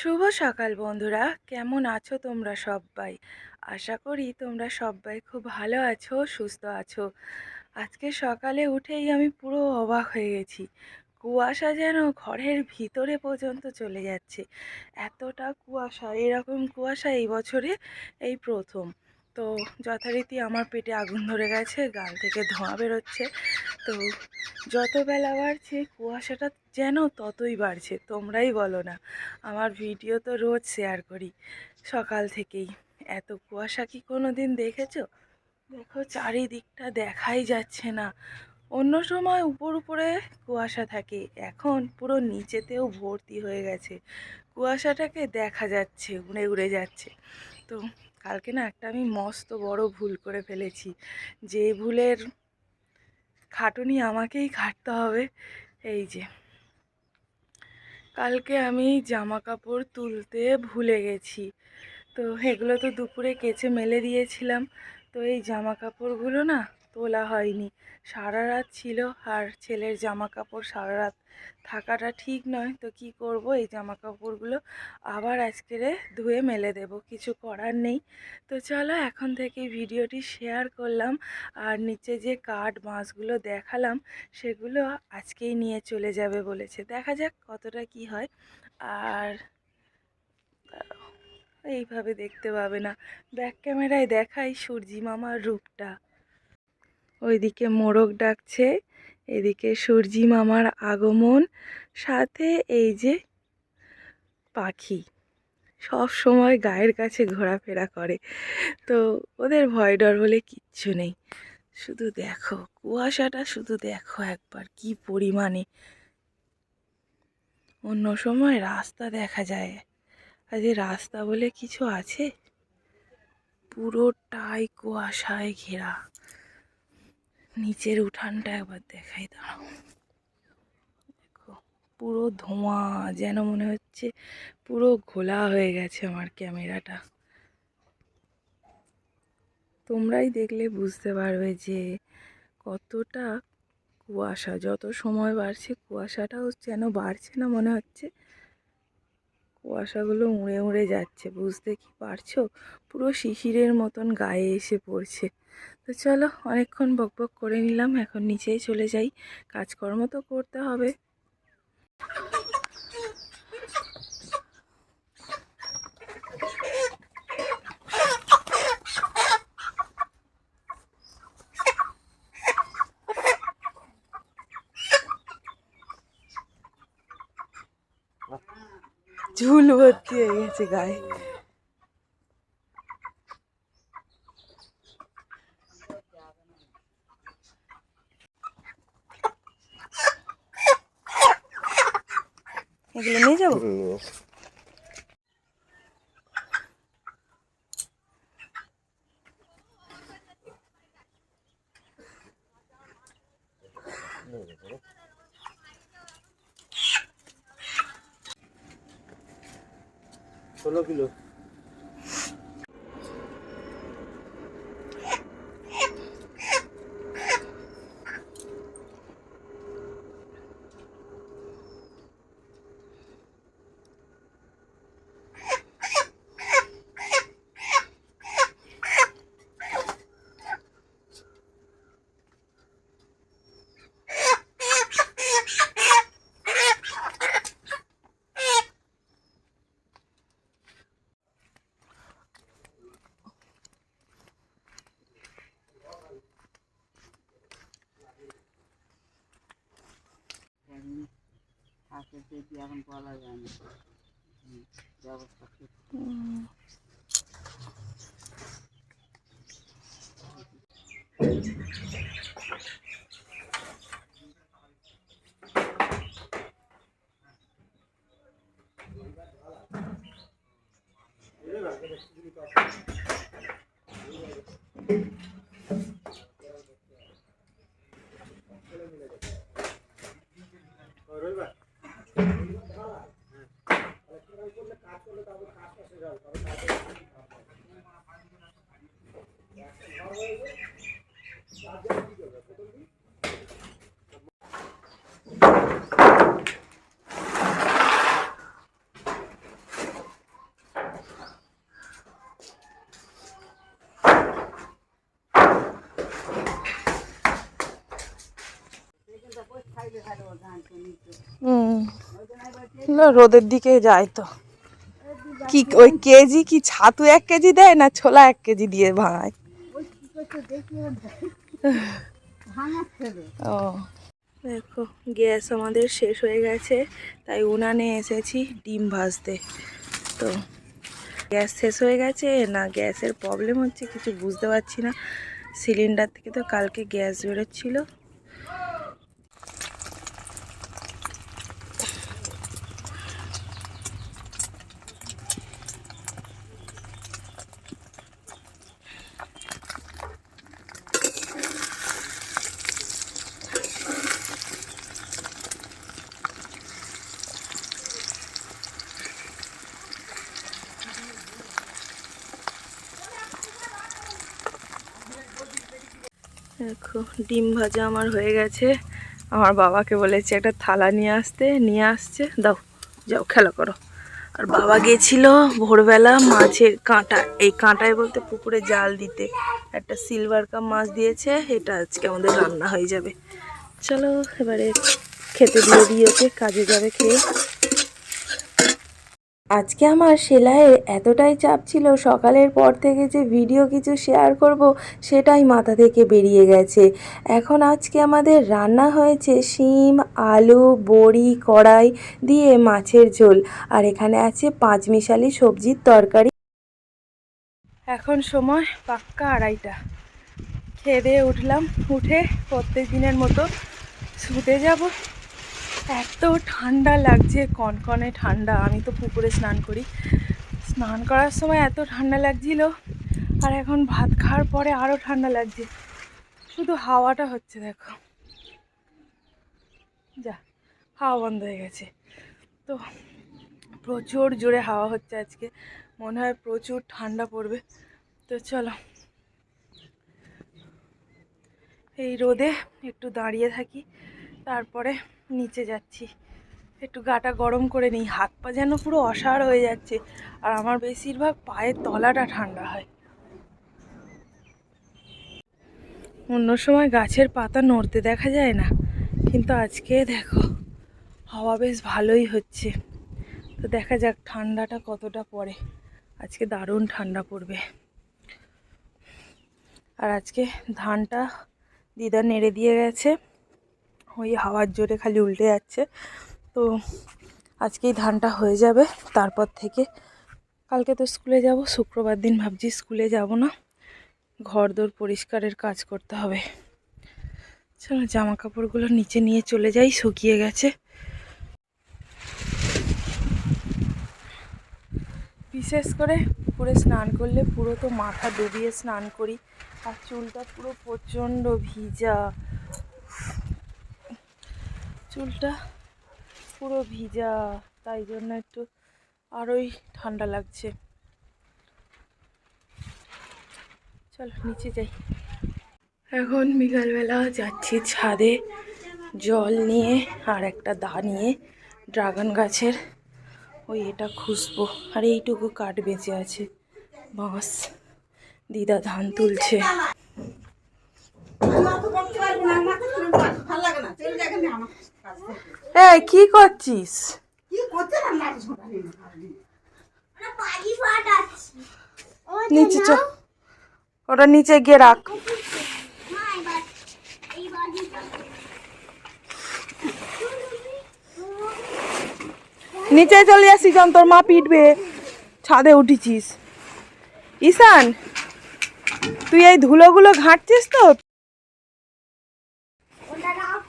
শুভ সকাল বন্ধুরা। কেমন আছো তোমরা সবাই আশা করি তোমরা সবাই খুব ভালো আছো, সুস্থ আছো। আজকে সকালে উঠেই আমি পুরো অবাক হয়ে গেছি। কুয়াশা যেন ঘরের ভিতরে পর্যন্ত চলে যাচ্ছে। এতটা কুয়াশা, এরকম কুয়াশা এই বছরে এই প্রথম। তো যথারীতি আমার পেটে আগুন ধরে গেছে, গাল থেকে ধোঁয়া বেরোচ্ছে। তো যত বেলা বাড়ছে, কুয়াশাটা যেন ততই বাড়ছে, তোমরাই বলো না। আমার ভিডিও তো রোজ শেয়ার করি, সকাল থেকেই। এত কুয়াশা কি কোনো দিন দেখেছ? দেখো, চারিদিকটা দেখাই যাচ্ছে না। অন্য সময় উপর উপরে কুয়াশা থাকে, এখন পুরো নিচেতেও ভর্তি হয়ে গেছে। কুয়াশাটাকে দেখা যাচ্ছে, উড়ে উড়ে যাচ্ছে। তো কালকে না একটা আমি মস্ত বড় ভুল করে ফেলেছি। যে ভুলের খাটুনি আমাকেই খাটতে হবে। এই যে। কালকে আমি জামা কাপড় তুলতে ভুলে গেছি। তো এগুলো তো দুপুরে কেচে মেলে দিয়েছিলাম। তো এই জামা কাপড়গুলো না তোলা হয়নি। সারা রাত ছিল আর ছেলের জামা কাপড় সারা রাত থাকাটা ঠিক নয়, তো কি করব? এই জামা কাপড়গুলো আবার আজকেরে ধুয়ে মেলে দেব, কিছু করার নেই। তো চলো, এখন থেকে ভিডিওটি শেয়ার করলাম আর নিচে যে কাঠ বাঁশগুলো দেখালাম, সেগুলো আজকেই নিয়ে চলে যাবে বলেছে। দেখা যাক কতটা কি হয়। আর এইভাবে দেখতে পাবে না। ব্যাক ক্যামেরায় দেখাই সূর্যি মামার রূপটা। ওইদিকে মোরগ ডাকছে, এদিকে সূর্যি মামার আগমন, সাথে এই যে পাখি। সব সময় গায়ের কাছে ঘোরাফেরা করে। তো ওদের ভয় ডর বলে কিচ্ছু নেই। শুধু দেখো, কুয়াশাটা শুধু দেখো একবার, কি পরিমাণে। অন্য সময় রাস্তা দেখা যায়। আজ রাস্তা বলে কিছু আছে? পুরোটাই কুয়াশায় ঘেরা। নিচের উঠানটা একবার দেখাই, দাঁড়াও। দেখো, পুরো ধোঁয়া, যেন মনে হচ্ছে পুরো ঘোলা হয়ে গেছে আমার ক্যামেরাটা। তোমরাই দেখলে বুঝতে পারবে যে কতটা কুয়াশা, যত সময় বাড়ছে কুয়াশাটাও যেন বাড়ছে না মনে হচ্ছে। কুয়াশাগুলো উড়ে উড়ে যাচ্ছে, বুঝতে কি পারছ? পুরো শিশিরের মতন গায়ে এসে পড়ছে। তো চলো অনেকক্ষণ বকবক করে নিলাম, এখন নিচেই চলে যাই। কাজকর্ম তো করতে হবে। ঝুল ভর্তি হয়ে গেছে গায়ে এগুলো নিয়ে যাব ষোলো কিলো। কিন্তু এখন বলা যায় না ব্যবস্থা রোদের দিকে যায় তো। কি, ওই কেজি কি ছাতু এক কেজি দেয় না ছোলা এক কেজি দিয়ে ভাঙায়? ও। দেখো, গ্যাস আমাদের শেষ হয়ে গেছে, তাই উনানে এসেছি ডিম ভাজতে। তো, গ্যাস শেষ হয়ে গেছে, না গ্যাসের প্রবলেম হচ্ছে, কিছু বুঝতে পারছি না। সিলিন্ডার থেকে তো কালকে গ্যাস বেরোচ্ছিল। দেখো, ডিম ভাজা আমার হয়ে গেছে। আমার বাবাকে বলেছি, একটা থালা নিয়ে আসতে, নিয়ে আসছে। দাও, যাও, খেলা করো। আর বাবা গেছিল ভোরবেলা মাছের কাঁটা। এই কাঁটায় বলতে পুকুরে জাল দিতে। একটা সিলভার কাপ মাছ দিয়েছে, এটা আজকে আমাদের রান্না হয়ে যাবে। চলো, এবারে খেতে দিয়ে দিই ওকে, কাজে যাবে খেয়ে। আজকে আমার সেলাইয়ের এতটাই চাপ ছিল, সকালের পর থেকে যে ভিডিও কিছু শেয়ার করব, সেটাই মাথা থেকে বেরিয়ে গেছে। এখন আজকে আমাদের রান্না হয়েছে শিম, আলু, বড়ি, কড়াই দিয়ে মাছের ঝোল। আর এখানে আছে পাঁচমিশালি সবজির তরকারি। এখন সময় পাক্কা আড়াইটা। খেয়ে উঠলাম। উঠে প্রত্যেক দিনের মতো শুতে যাব। এত ঠান্ডা লাগছে, কনকনে ঠান্ডা। আমি তো পুকুরে স্নান করি। স্নান করার সময় এত ঠান্ডা লাগছিল, আর এখন ভাত খাওয়ার পরে আরও ঠান্ডা লাগছে। শুধু হাওয়াটা হচ্ছে, দেখো। যা, হাওয়া বন্ধ হয়ে গেছে। তো প্রচুর জোরে হাওয়া হচ্ছে আজকে। মনে হয় প্রচুর ঠান্ডা পড়বে। তো চলো। এই রোদে একটু দাঁড়িয়ে থাকি। তারপরে নিচে যাচ্ছি। একটু গাটা গরম করে নিই, হাত পা যেন পুরো অসাড় হয়ে যাচ্ছে, আর আমার বেশিরভাগ পায়ের তলাটা ঠান্ডা হয়। অন্য সময় গাছের পাতা নড়তে দেখা যায় না, কিন্তু আজকে দেখো, হাওয়া বেশ ভালোই হচ্ছে। তো দেখা যাক ঠান্ডাটা কতটা পড়ে। আজকে দারুণ ঠান্ডা পড়বে। আর আজকে ধানটা দিদা নেড়ে দিয়ে গেছে। ওই হাওয়ার জোরে খালি উল্টে যাচ্ছে। তো আজকেই ধানটা হয়ে যাবে, তারপর থেকে কালকে তো স্কুলে যাব, শুক্রবার দিন ভাবছি স্কুলে যাব না। ঘর দোর পরিষ্কারের কাজ করতে হবে। চলো জামা কাপড়গুলো নিচে নিয়ে চলে যাই, শুকিয়ে গেছে। বিশেষ করে পুকুরে স্নান করলে পুরো তো মাথা ডুবিয়ে স্নান করি, আর চুলটা পুরো প্রচণ্ড ভিজা। চুলটা পুরো ভিজা তাই জন্য একটু আরোই ঠান্ডা লাগছে চলো নিচে যাই এখন বিকালবেলা যাচ্ছি ছাদে জল নিয়ে আর একটা দা নিয়ে ড্রাগন গাছের ওই এটা খুঁজবো আর এইটুকু কাঠ বেঁচে আছে বাঁশ দিদা ধান তুলছে ভালো লাগে না এই কি করছিস? কি ছোটা নিচে চ ওটা নিচে গিয়ে রাখ। নিচে চলে আসিস যখন তোর মা পিটবে ছাদে উঠেছিস। ঈশান তুই এই ধুলোগুলো ঘাঁটছিস তো?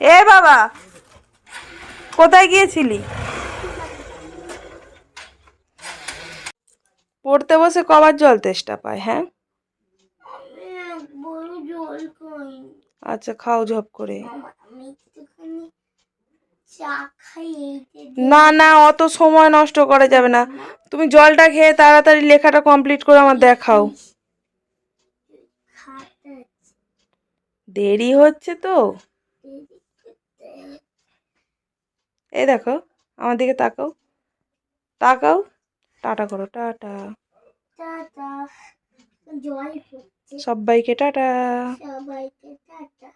এ বাবা, কোথায় গিয়েছিলি? পড়তে বসে কবার জল তেষ্টা পায় হ্যাঁ? আচ্ছা খাও ঝপ করে। না না, অত সময় নষ্ট করা যাবে না। তুমি জলটা খেয়ে তাড়াতাড়ি লেখাটা কমপ্লিট করে আমার দেখাও। দেরি হচ্ছে তো? এই দেখো আমার দিকে তাকাও। তাকাও। টাটা করো টাটা। সবাইকে টাটা। সবাইকে টাটা।